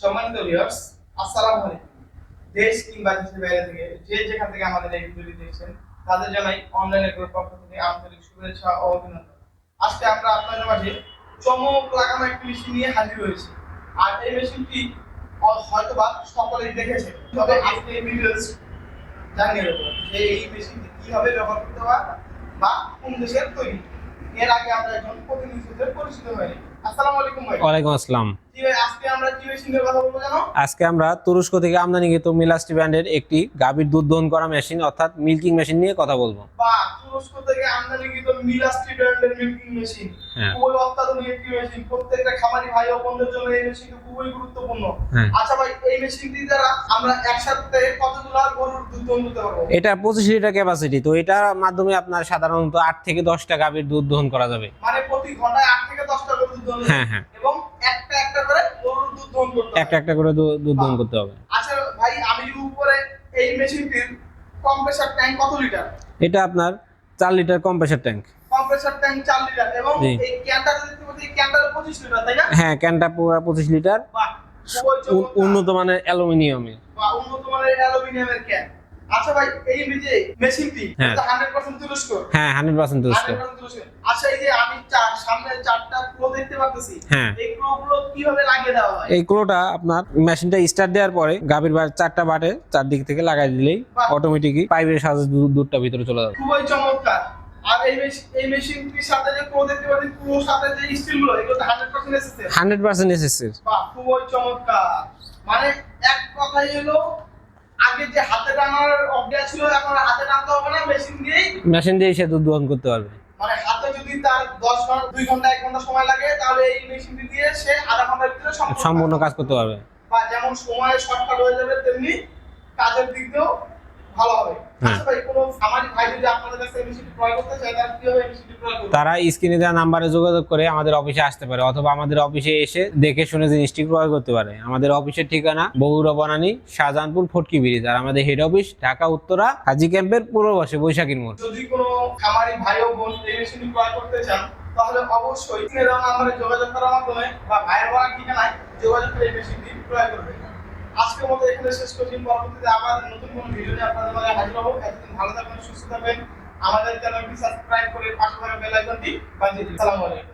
সম্মানিত ভিউয়ার্স আসসালামু আলাইকুম। দেশ কিংবা দেশের বাইরে থেকে যে যেখান থেকে আমাদের এই ভিডিওটি দেখছেন, তাদের জানাই অনলাইনের গ্রুপ পক্ষ থেকে আন্তরিক শুভেচ্ছা ও অভিনন্দন। আজকে আমরা আপনাদের মাঝে চমক লাগানো একটি মেশিন নিয়ে হাজির হয়েছি। আর এই মেশিনটি হয়তোবা সকলেই দেখেছে তবে আজকে এই ভিডিও জানিয়ে দেবো যে এই মেশিনটি কীভাবে ব্যবহার করতে হয় বা কোন দেশের তৈরি। এর আগে আমরা একজন প্রতিনিধি সাথে পরিচিত হয়নি আসসালামু আলাইকুম ভাই। ওয়ালাইকুম আসসালাম। জি ভাই আজকে আমরা কি মেশিনের কথা বলব জানো? আজকে আমরা তুরস্ক থেকে আমদানি আমদানিকৃত মিলাস্টি ব্র্যান্ডের একটি গাভীর দুধ দহন করা মেশিন অর্থাৎ মিল্কিং মেশিন নিয়ে কথা বলব। তুরস্ক থেকে আমদানিকৃত মিলাস্টি ব্র্যান্ডের মিল্কিং মেশিন। হ্যাঁ। খুবই অত্যাধুনিক একটি মেশিন। প্রত্যেকটা খামারি ভাই ও বোনদের জন্য এই মেশিনটি খুবই গুরুত্বপূর্ণ। হ্যাঁ। আচ্ছা ভাই এই মেশিনটি দ্বারা আমরা একসাথে কতগুলো গরুর দুধ দহন করতে পারব? এটা পঁচিশ লিটার ক্যাপাসিটি তো এটার মাধ্যমে আপনার সাধারণত আট থেকে দশটা গাভীর দুধ দহন করা যাবে। মানে প্রতি ঘন্টায় আট থেকে দশটা গরুর দুধ দহন হ্যাঁ হ্যাঁ। এবং একটা একটা করে একটা একটা করে দুধ দহন করতে হবে। আচ্ছা ভাই আমি উপরে এই মেশিনটির কম্প্রেসার ট্যাঙ্ক কত লিটার এটা আপনার চার litre compressor tank compressor tank চার লিটার এবং এই ক্যানটা যদি তুমি ক্যানটার পঁচিশ লিটার তাই না? হ্যাঁ ক্যানটা পুরো পঁচিশ লিটার বাহ। উন্নত মানের অ্যালুমিনিয়ামের। বা উন্নত মানের অ্যালুমিনিয়ামের ক্যান আচ্ছা ভাই এই যে মেশিনটি হ্যাঁ। হান্ড্রেড পার্সেন্ট তুরস্ক। হ্যাঁ হান্ড্রেড পার্সেন্ট তুরস্ক। 100% তুরস্ক। আচ্ছা এই যে আমি সামনে হ্যাঁ। এই প্রো কীভাবে লাগিয়ে দেওয়া হয়? এই ক্লোটা আপনার মেশিনটা স্টার্ট দেওয়ার পরে গাভীর বার চারটা বাটে চারদিক থেকে লাগাই দিলেই অটোমেটিকই পাইপের সাহায্যে দুধটা ভিতরে চলে যাবে। খুবই চমৎকার। আর এই মেশিন এই মেশিনটির সাথে যে প্রো দেখতে পাচ্ছি প্রো সাথে যে স্টিল এগুলো হান্ড্রেড পার্সেন্ট এসেছে হান্ড্রেড পার্সেন্ট এসএসসির বাহ খুবই চমৎকার। মানে এক কথাই হলো আগে যে হাতে টানার অভ্যাস ছিল এখন হাতে টানতে হবে না মেশিন দিয়েই মেশিন দিয়ে সে দুধ দহন করতে পারবে। যদি তার দশ ঘণ্টা দুই ঘণ্টা এক ঘণ্টা সময় লাগে তাহলে এই মেশিনটি দিয়ে সে আধা ঘণ্টার ভিতরে সম্পূর্ণ কাজ করতে পারবে। বা যেমন সময় শর্টকাট হয়ে যাবে তেমনি কাজের দিক দিয়েও ভালো হবে। হ্যাঁ। আচ্ছা তারা স্ক্রিনে দেওয়া নাম্বারে যোগাযোগ করে আমাদের অফিসে আসতে পারে অথবা আমাদের অফিসে এসে দেখে শুনে জিনিসটি ক্রয় করতে পারে। আমাদের অফিসের ঠিকানা বগুড়া বনানী শাহজাহানপুর ফটকি ব্রিজ আর আমাদের হেড অফিস ঢাকা উত্তরা হাজি ক্যাম্পের পূর্ব পাশে বৈশাখীর মোড়। যদি কোনো খামারি ভাই ও বোন এই মেশিনটি ক্রয় করতে চান তাহলে অবশ্যই স্ক্রিনে দেওয়া নাম্বারে যোগাযোগ করার মাধ্যমে বা ভাইয়ের বলার ঠিকানায় যোগাযোগ করে এই মেশিনটি ক্রয় করবে আজকের এখানে শেষ করছি। পরবর্তীতে আবার নতুন কোনো ভিডিও নিয়ে আপনাদের মাঝে হাজির হব। এতদিন ভালো থাকবেন, সুস্থ থাকবেন। আমাদের চ্যানেলটি সাবস্ক্রাইব করে পাশে থাকা বেল আইকনটি বাজিয়ে দিন। আসসালামু আলাইকুম।